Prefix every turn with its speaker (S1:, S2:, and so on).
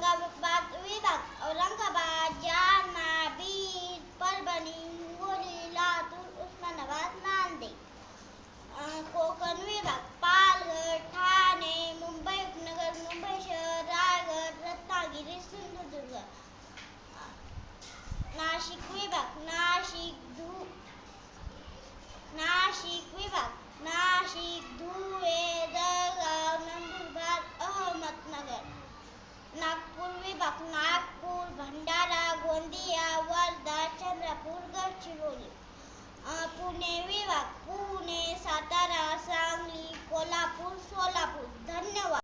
S1: gamit ba